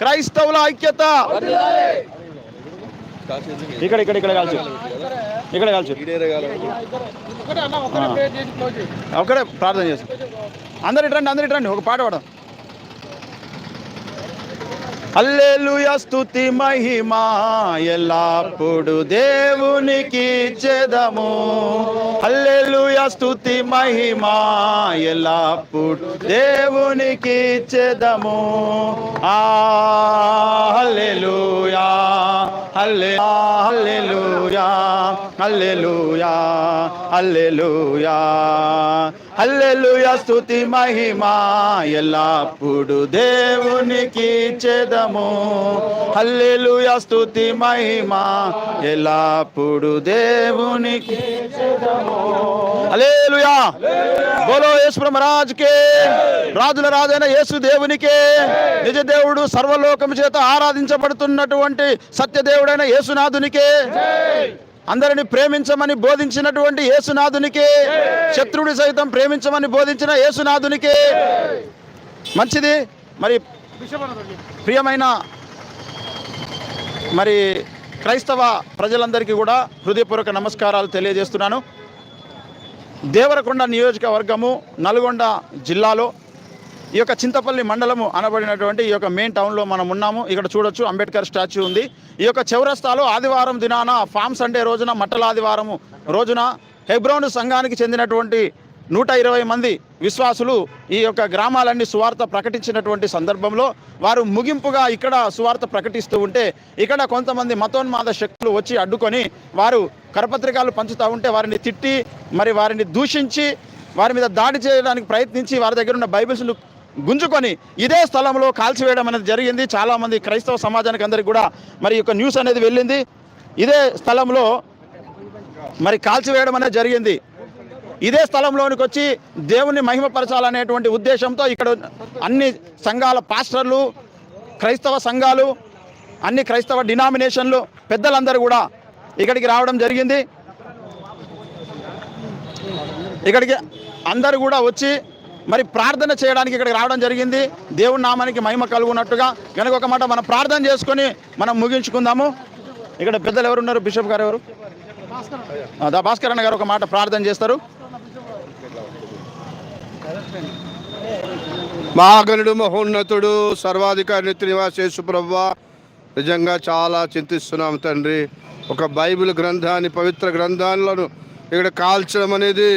క్రైస్తవుల ఐక్యత. ఇక్కడ ఇక్కడ ఇక్కడ కాల్చు. ఇక్కడ కాల్చు. ఒకడే ప్రార్థన చేసి. అందరు ఇట్రండి అందరు ఇట్రండి ఒక పాట పాడదాం. అల్లెలుయ స్తుతి మహిమా ఎల్లప్పుడు దేవునికి చెదము అల్లెలుయ స్తుతి మహిమా ఎల్లప్పుడు దేవునికి చెదము ఆ హల్లెలూయా ఆ హల్లెలూయా. అల్లెలుయా అల్లెలుయా హల్లెలూయా స్తుతి మహిమా ఎల్లప్పుడు దేవునికి చెదము. హల్లెలూయా స్తుతి మహిమా ఎల్లప్పుడు దేవునికి అల్లెలుయా బోలో యేసు మహారాజ్ కే రాజుల రాజైన యేసు దేవునికే నిజ దేవుడు సర్వలోకము చేత ఆరాధించబడుతున్నటువంటి సత్యదేవుడైన యేసునాథునికే. అందరిని ప్రేమించమని బోధించినటువంటి యేసునాథునికే శత్రువుడి సైతం ప్రేమించమని బోధించిన యేసునాథునికే మంచిది. మరి ప్రియమైన మరి క్రైస్తవ ప్రజలందరికీ కూడా హృదయపూర్వక నమస్కారాలు తెలియజేస్తున్నాను. దేవరకొండ నియోజకవర్గము నల్గొండ జిల్లాలో ఈ యొక్క చింతపల్లి మండలము అనబడినటువంటి ఈ యొక్క మెయిన్ టౌన్లో మనం ఉన్నాము. ఇక్కడ చూడొచ్చు అంబేద్కర్ స్టాచ్యూ ఉంది. ఈ యొక్క చౌరస్తాలో ఆదివారం దినాన ఫామ్ సండే రోజున మట్టల ఆదివారము రోజున హెబ్రోను సంఘానికి చెందినటువంటి నూట ఇరవై మంది విశ్వాసులు ఈ యొక్క గ్రామాలన్నీ సువార్త ప్రకటించినటువంటి సందర్భంలో వారు ముగింపుగా ఇక్కడ సువార్త ప్రకటిస్తూ ఉంటే ఇక్కడ కొంతమంది మతోన్మాద శక్తులు వచ్చి అడ్డుకొని వారు కరపత్రికలు పంచుతూ ఉంటే వారిని తిట్టి మరి వారిని దూషించి వారి మీద దాడి చేయడానికి ప్రయత్నించి వారి దగ్గర ఉన్న బైబిల్స్ను గుంజుకొని ఇదే స్థలంలో కాల్చివేయడం అనేది జరిగింది. చాలామంది క్రైస్తవ సమాజానికి అందరికి కూడా మరి యొక్క న్యూస్ అనేది వెళ్ళింది. ఇదే స్థలంలో మరి కాల్చివేయడం అనేది జరిగింది. ఇదే స్థలంలోనికి వచ్చి దేవుని మహిమపరచాలనేటువంటి ఉద్దేశంతో ఇక్కడ అన్ని సంఘాల పాస్టర్లు క్రైస్తవ సంఘాలు అన్ని క్రైస్తవ డినామినేషన్లు పెద్దలందరూ కూడా ఇక్కడికి రావడం జరిగింది. ఇక్కడికి అందరూ కూడా వచ్చి మరి ప్రార్థన చేయడానికి ఇక్కడికి రావడం జరిగింది. దేవుడి నామానికి మహిమ కలుగునట్టుగా కనుక ఒక మాట మనం ప్రార్థన చేసుకొని మనం ముగించుకుందాము. ఇక్కడ పెద్దలు ఎవరు ఉన్నారు బిషప్ గారు ఎవరు? దా భాస్కర్ అన్న గారు ఒక మాట ప్రార్థన చేస్తారు. మహాగణుడు మహోన్నతుడు సర్వాధికారి నిత్య నివాసేసు నిజంగా చాలా చింతిస్తున్నాం తండ్రి. ఒక బైబిల్ గ్రంథాన్ని పవిత్ర గ్రంథాలను ఇక్కడ కాల్చడం అనేది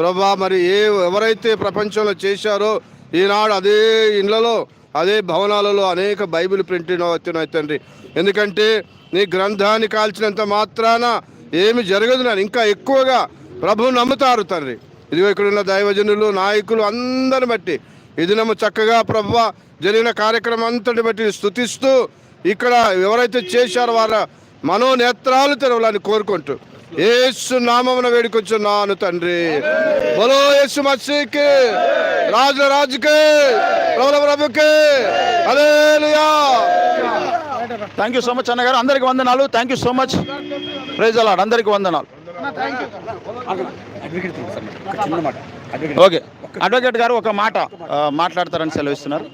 ప్రభా మరి ఏ ఎవరైతే ప్రపంచంలో చేశారో ఈనాడు అదే ఇండ్లలో అదే భవనాలలో అనేక బైబిల్ ప్రింటింగ్ అవుతున్నాయి తండ్రి. ఎందుకంటే నీ గ్రంథాన్ని కాల్చినంత మాత్రాన ఏమి జరగదు నేను ఇంకా ఎక్కువగా ప్రభువు నమ్ముతారు తండ్రి. ఇదిగో ఇక్కడున్న దైవజనులు నాయకులు అందరిని బట్టి ఈ దినము చక్కగా ప్రభు జరిగిన కార్యక్రమం అంతటి బట్టి స్థుతిస్తూ ఇక్కడ ఎవరైతే చేశారో వారి మనోనేత్రాలు తెరవాలని కోరుకుంటూ ఏసు నామమున వేడుకొచ్చున్నాను తండ్రి. బలో యేసు మసీకి రాజుల రాజుకే ప్రభుల ప్రభుకే. Hallelujah. Thank you so much అన్నగారు. అందరికి వందనాలు. Thank you so much praise the Lord అందరికి వందనాలు. ఓకే. అడ్వకేట్ గారు ఒక మాట మాట్లాడతారని సెలవిస్తున్నారు.